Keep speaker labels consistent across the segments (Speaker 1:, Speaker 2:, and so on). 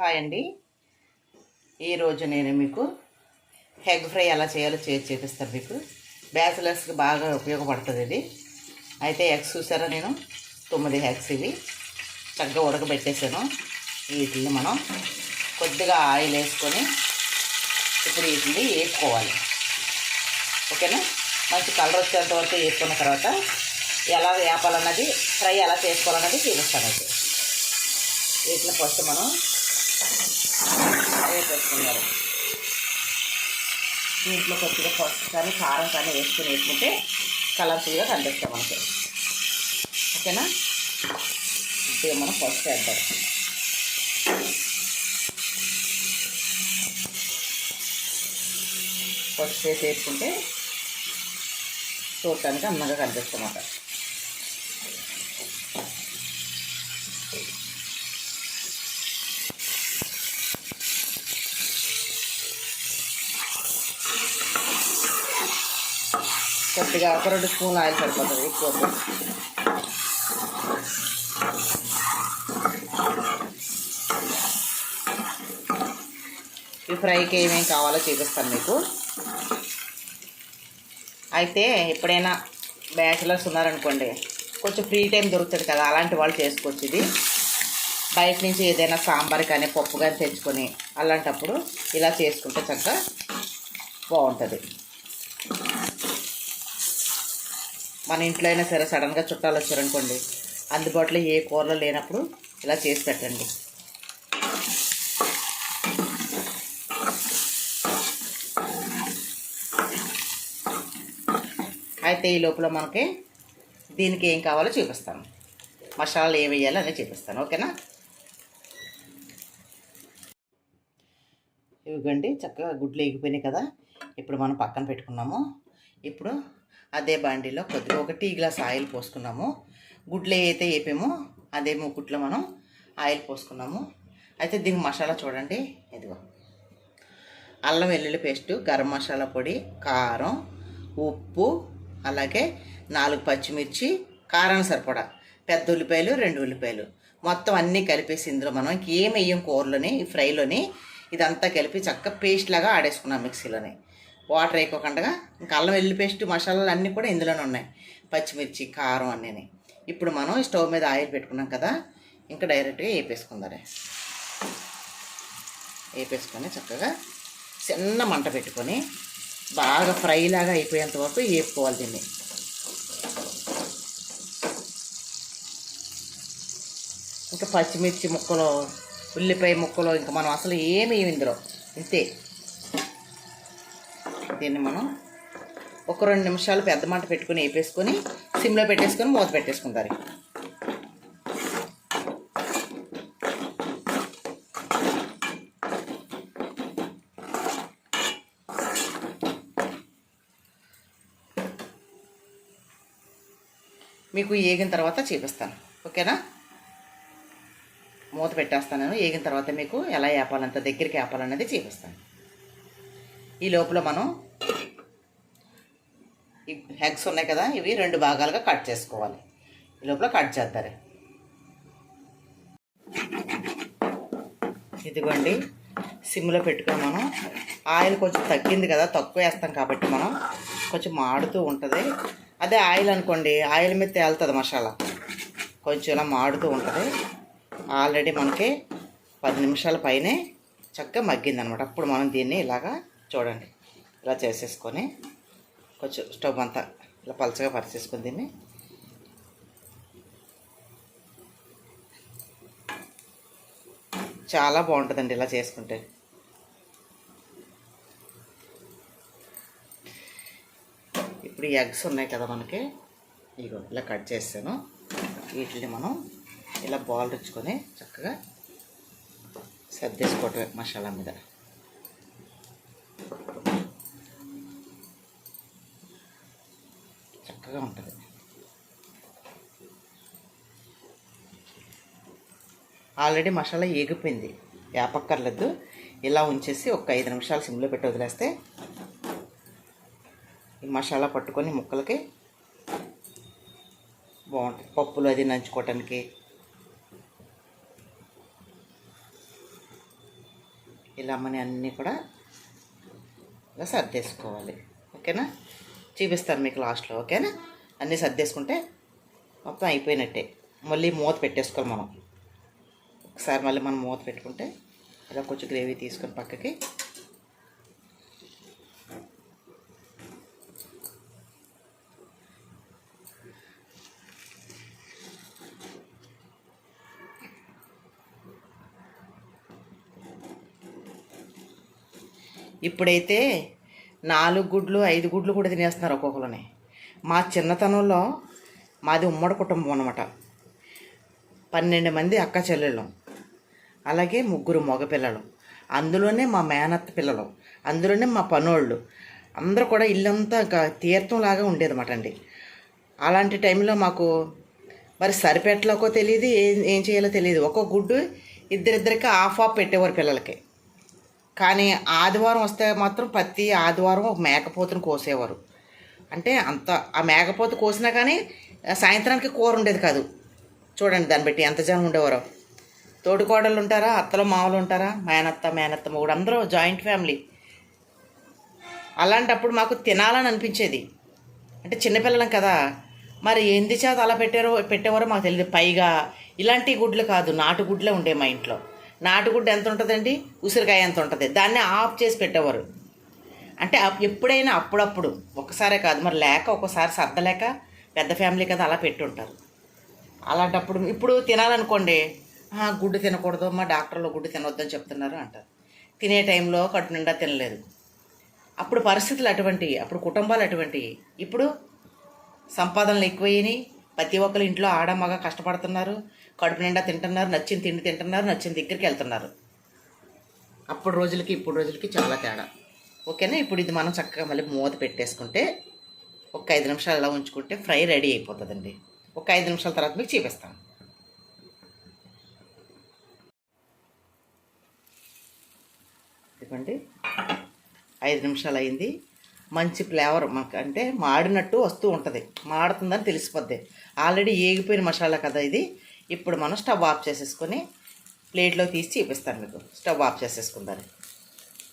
Speaker 1: Hi అండి. ఈరోజు నేను మీకు హెగ్ ఫ్రై ఎలా చేయాలో చేసి చూపిస్తాను మీకు. బ్యాచిలర్స్కి బాగా ఉపయోగపడుతుంది ఇది. అయితే ఎగ్స్ చూసారా నేను? తొమ్మిది హెగ్స్ ఇవి. చక్కగా ఉడకబెట్టేసాను. వీటిని మనం కొద్దిగా ఆయిల్ వేసుకొని ఇప్పుడు వీటిని వేసుకోవాలి ఓకేనా? మంచి కలర్ వచ్చేంత వరకు వేసుకున్న తర్వాత ఎలా వేపాలన్నది ఫ్రై ఎలా చేసుకోవాలన్నది చూపిస్తాను అయితే. వీటిని ఫస్ట్ మనం వేసేసుకున్నారు దీంట్లో కొద్దిగా పసుపు కానీ కారం కానీ వేసుకుని వేసుకుంటే కలర్ఫుల్గా కనిపిస్తాం మనకి. ఓకేనా? ఇప్పుడు మనం పసుపు వేద్దాం. పసుపు వేసి వేసుకుంటే చూడటానికి అందంగా కనిపిస్తామాట కొద్దిగా ఒక రెండు స్పూన్ ఆయిల్ సరిపోతుంది ఎక్కువ ఈ ఫ్రైకి ఏమేమి కావాలో చూపిస్తాను మీకు. అయితే ఎప్పుడైనా బ్యాచిలర్స్ ఉన్నారనుకోండి కొంచెం ఫ్రీ టైం దొరుకుతుంది కదా అలాంటి వాళ్ళు చేసుకోవచ్చు ఇది. బయట నుంచి ఏదైనా సాంబార్ కానీ పప్పు కానీ తెచ్చుకొని అలాంటప్పుడు ఇలా చేసుకుంటే చక్కగా బాగుంటుంది. మన ఇంట్లో అయినా సరే సడన్గా చుట్టాలు వచ్చారనుకోండి అందుబాటులో ఏ కూరలు లేనప్పుడు ఇలా చేసి పెట్టండి. అయితే ఈ లోపల మనకి దీనికి ఏం కావాలో చూపిస్తాను. మసాలాలు ఏం వేయాలో అనేది చూపిస్తాను. ఓకేనా? ఇవ్వండి. చక్కగా గుడ్లు ఎగిపోయినాయి కదా. ఇప్పుడు మనం పక్కన పెట్టుకున్నాము. ఇప్పుడు అదే బాండీలో కొద్దిగా ఒక టీ గ్లాస్ ఆయిల్ పోసుకున్నాము. గుడ్లు ఏదైతే వేపామో అదే మూకుట్లో మనం ఆయిల్ పోసుకున్నాము. అయితే దీనికి మసాలా చూడండి. ఇదిగో. అల్లం వెల్లుల్లి పేస్టు గరం మసాలా పొడి కారం ఉప్పు అలాగే నాలుగు పచ్చిమిర్చి కారం సరిపడా పెద్ద ఉల్లిపాయలు రెండు ఉల్లిపాయలు. మొత్తం అన్నీ కలిపేసి ఇందులో మనం ఇంకేం వేయం కూరలోని ఫ్రైలోని ఇదంతా కలిపి చక్క పేస్ట్ లాగా ఆడేసుకున్నాం మిక్సీలోని. వాటర్ వేయకోకుండా ఇంకా అల్లం వెల్లుల్లి పేస్ట్ మసాలాలు అన్నీ కూడా ఇందులోనే ఉన్నాయి. పచ్చిమిర్చి కారం అన్నీ ఇప్పుడు మనం స్టవ్ మీద ఆయిల్ పెట్టుకున్నాం కదా ఇంకా డైరెక్ట్గా వేపేసుకుందారే వేపేసుకొని చక్కగా చిన్న మంట పెట్టుకొని బాగా ఫ్రై లాగా అయిపోయేంత వరకు వేపుకోవాలి దీన్ని. ఇంకా పచ్చిమిర్చి ముక్కలు ఉల్లిపాయ ముక్కలు ఇంకా మనం అసలు ఏమి వేయము ఇందులో ఇంతే. దీన్ని మనం ఒక రెండు నిమిషాలు పెద్ద మంట పెట్టుకొని వేపేసుకొని సిమ్లో పెట్టేసుకొని మూత పెట్టేసుకుంటారు. మీకు ఏగిన తర్వాత చూపిస్తాను. ఓకేనా? మూత పెట్టేస్తాను. నేను ఏగిన తర్వాత మీకు ఎలా వేపాలంత దగ్గరికి వేపాలన్నది చూపిస్తాను. ఈ లోపల మనం ఈ హెగ్స్ ఉన్నాయి కదా ఇవి రెండు భాగాలుగా కట్ చేసుకోవాలి. ఈ లోపల కట్ చేస్తారు ఇదిగోండి సిమ్లో పెట్టుకొని మనం. ఆయిల్ కొంచెం తగ్గింది కదా తక్కువ వేస్తాం కాబట్టి మనం కొంచెం మాడుతూ ఉంటుంది. అదే ఆయిల్ అనుకోండి ఆయిల్ మీద తేలుతుంది మసాలా. కొంచెం ఇలా మాడుతూ ఉంటుంది. ఆల్రెడీ మనకి పది నిమిషాల పైనే చక్కగా మగ్గిందనమాట. అప్పుడు మనం దీన్ని ఇలాగా చూడండి. ఇలా చేసేసుకొని కొంచెం స్టవ్ అంతా ఇలా పలచగా పరిచేసుకుని దీన్ని. చాలా బాగుంటుందండి ఇలా చేసుకుంటే. ఇప్పుడు ఈ ఎగ్స్ ఉన్నాయి కదా మనకి. ఇగో ఇలా కట్ చేస్తాను. వీటిని మనం ఇలా బాల్ రుచుకొని చక్కగా సర్దేసుకోవటమే మసాలా మీద. చక్కగా ఉంటుంది. ఆల్రెడీ మసాలా ఏగిపోయింది. వేపక్కర్లేదు ఇలా ఉంచేసి ఒక ఐదు నిమిషాలు సిమ్లో పెట్టి వదిలేస్తే ఈ మసాలా పట్టుకొని ముక్కలకి బాగుంటుంది. పప్పులు అది నంచుకోవటానికి. ఇలా అమ్మని అన్నీ కూడా ఇలా సర్దేసుకోవాలి. ఓకేనా? చూపిస్తాను మీకు లాస్ట్లో ఓకేనా? అన్నీ సర్దేసుకుంటే మొత్తం అయిపోయినట్టే. మళ్ళీ మూత పెట్టేసుకోవాలి మనం. ఒకసారి మళ్ళీ మనం మూత పెట్టుకుంటే ఇలా కొంచెం గ్రేవీ తీసుకొని పక్కకి. ఇప్పుడైతే నాలుగు గుడ్లు ఐదు గుడ్లు కూడా తినేస్తున్నారు ఒక్కొక్కరిని. మా చిన్నతనంలో మాది ఉమ్మడి కుటుంబం అనమాట పన్నెండు మంది అక్క చెల్లెళ్ళం. అలాగే ముగ్గురు మగపిల్లలు అందులోనే మా మేనత్త పిల్లలు. అందులోనే మా పనోళ్ళు. అందరూ కూడా ఇల్లంతా ఇంకా తీర్థంలాగా ఉండేదన్నమాట అండి. అలాంటి టైంలో మాకు మరి సరిపెట్టలోకో తెలియదు ఏం ఏం చేయాలో తెలియదు ఒక్కొక్క గుడ్డు ఇద్దరిద్దరికి ఆఫ్ ఆఫ్ పెట్టేవారు పిల్లలకి. కానీ ఆదివారం వస్తే మాత్రం ప్రతి ఆదివారం ఒక మేకపోతుని కోసేవారు. అంటే అంత ఆ మేకపోత కోసినా కానీ సాయంత్రానికి కూర ఉండేది కాదు. చూడండి దాన్ని బట్టి ఎంత జనం ఉండేవారో. తోటికోడళ్ళు ఉంటారా? అత్తలు మామలు ఉంటారా? మేనత్త మేనత్త మూడు అందరూ జాయింట్ ఫ్యామిలీ. అలాంటప్పుడు మాకు తినాలని అనిపించేది. అంటే చిన్నపిల్లలం కదా. మరి ఎందు చేత అలా పెట్టారో పెట్టేవారో మాకు తెలియదు పైగా ఇలాంటి గుడ్లు కాదు నాటు గుడ్లే ఉండే మా ఇంట్లో. నాటుగుడ్డ ఎంత ఉంటుందండి ఉసిరికాయ ఎంత ఉంటుంది దాన్ని ఆఫ్ చేసి పెట్టేవారు. అంటే అప్- ఎప్పుడైనా అప్పుడప్పుడు. ఒకసారే కాదు మరి లేక ఒకసారి సర్దలేక పెద్ద ఫ్యామిలీ కదా అలా పెట్టుంటారు. అలాంటప్పుడు ఇప్పుడు తినాలనుకోండి గుడ్డు తినకూడదు మా డాక్టర్లో గుడ్డు తినొద్దని చెప్తున్నారు అంటారు. తినే టైంలో కట్టు నిండా తినలేదు. అప్పుడు పరిస్థితులు అటువంటివి అప్పుడు కుటుంబాలు అటువంటివి ఇప్పుడు సంపాదనలు ఎక్కువయ్యాయి ప్రతి ఒక్కరు ఇంట్లో ఆడ మగ కష్టపడుతున్నారు. కడుపు నిండా తింటున్నారు నచ్చిన తిండి తింటున్నారు నచ్చిన దగ్గరికి వెళ్తున్నారు. అప్పుడు రోజులకి ఇప్పుడు రోజులకి చాలా తేడా. ఓకేనా? ఇప్పుడు ఇది మనం చక్కగా మళ్ళీ మూత పెట్టేసుకుంటే ఒక ఐదు నిమిషాలు అలా ఉంచుకుంటే ఫ్రై రెడీ అయిపోతుందండి. ఒక ఐదు నిమిషాల తర్వాత మీకు చూపిస్తాను. ఇదిగోండి. ఐదు నిమిషాలు అయింది. మంచి ఫ్లేవర్ మాకు అంటే మాడినట్టు వస్తూ ఉంటుంది. మాడుతుందని తెలిసిపోద్ది. ఆల్రెడీ ఏగిపోయిన మసాలా కదా ఇది. ఇప్పుడు మనం స్టవ్ ఆఫ్ చేసేసుకొని ప్లేట్లో తీసి చూపిస్తాను మీకు. స్టవ్ ఆఫ్ చేసేసుకుందాన్ని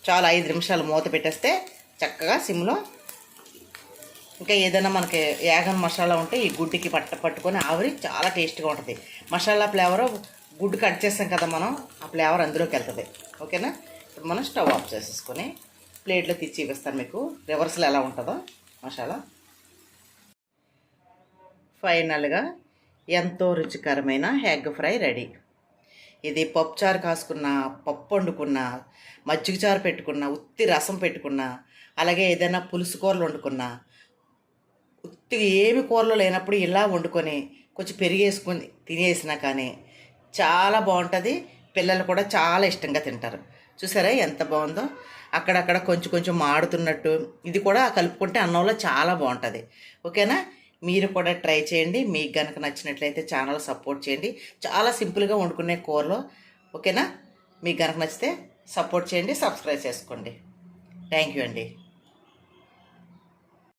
Speaker 1: చాలా ఐదు నిమిషాలు మూత పెట్టేస్తే చక్కగా సిమ్లో ఇంకా ఏదైనా మనకి యాగన్ మసాలా ఉంటే ఈ గుడ్డుకి పట్ట పట్టుకొని ఆవిరి చాలా టేస్ట్గా ఉంటుంది. మసాలా ఫ్లేవర్ గుడ్డు కట్ చేస్తాం కదా మనం ఆ ఫ్లేవర్ అందులోకి వెళ్తుంది. ఓకేనా? ఇప్పుడు మనం స్టవ్ ఆఫ్ చేసేసుకొని ప్లేట్లో తీసి చూపిస్తాను మీకు. రివర్స్లో ఎలా ఉంటుందో మసాలా. ఫైనల్గా ఎంతో రుచికరమైన ఎగ్ ఫ్రై రెడీ. ఇది పప్పుచారు కాసుకున్న పప్పు వండుకున్న మజ్జిగ చారు పెట్టుకున్న ఉత్తి రసం పెట్టుకున్న అలాగే ఏదైనా పులుసు కూరలు వండుకున్న ఉత్తి ఏమి కూరలు లేనప్పుడు ఇలా వండుకొని కొంచెం పెరిగేసుకొని తినేసినా కానీ చాలా బాగుంటుంది. పిల్లలు కూడా చాలా ఇష్టంగా తింటారు. చూసారా ఎంత బాగుందో? అక్కడక్కడ కొంచెం కొంచెం మాడుతున్నట్టు. ఇది కూడా కలుపుకుంటే అన్నంలో చాలా బాగుంటుంది. ఓకేనా? మీరు కూడా ట్రై చేయండి. మీకు కనుక నచ్చినట్లయితే ఛానల్ సపోర్ట్ చేయండి. చాలా సింపుల్గా వండుకునే కూరలో ఓకేనా? మీకు కనుక నచ్చితే సపోర్ట్ చేయండి సబ్స్క్రైబ్ చేసుకోండి. థ్యాంక్ యూ అండి.